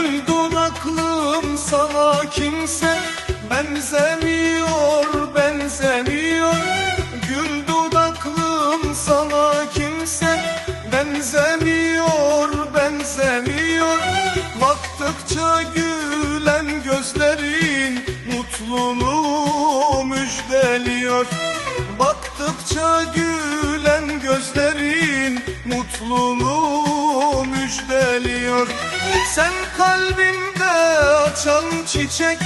Gül dudaklım sana kimse benzemiyor, benzemiyor. Gül dudaklım sana kimse benzemiyor, benzemiyor. Baktıkça gülen gözlerin mutluluğu müjdeliyor. Baktıkça gülen gözlerin mutluluğu müjdeliyor. Sen kalbimde açan çiçek,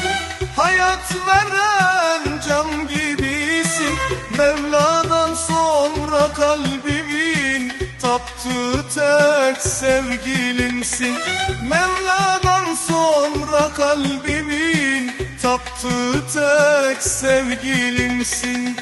hayat veren cam gibisin. Mevla'dan sonra kalbimin taptığı tek sevgilimsin. Mevla'dan sonra kalbimin taptığı tek sevgilimsin.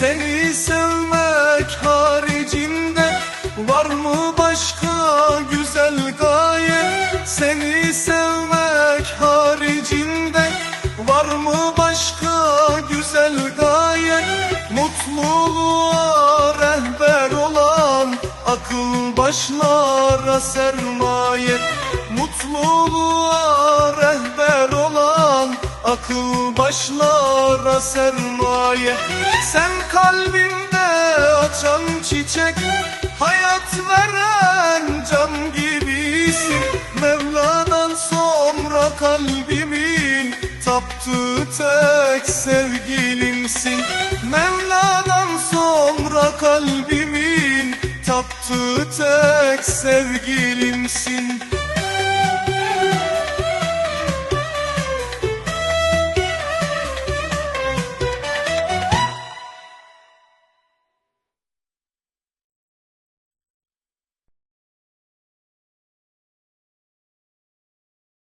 Seni sevmek haricinde Var mı başka güzel gaye? Seni sevmek haricinde Var mı başka güzel gaye? Mutluluğa rehber olan Akıl başlara sermaye. Mutluluğa rehber olan Akıl başlara sermaye Sen kalbimde açan çiçek Hayat veren cam gibisin. Mevla'dan sonra kalbimin Taptığı tek sevgilimsin. Mevla'dan sonra kalbimin Taptığı tek sevgilimsin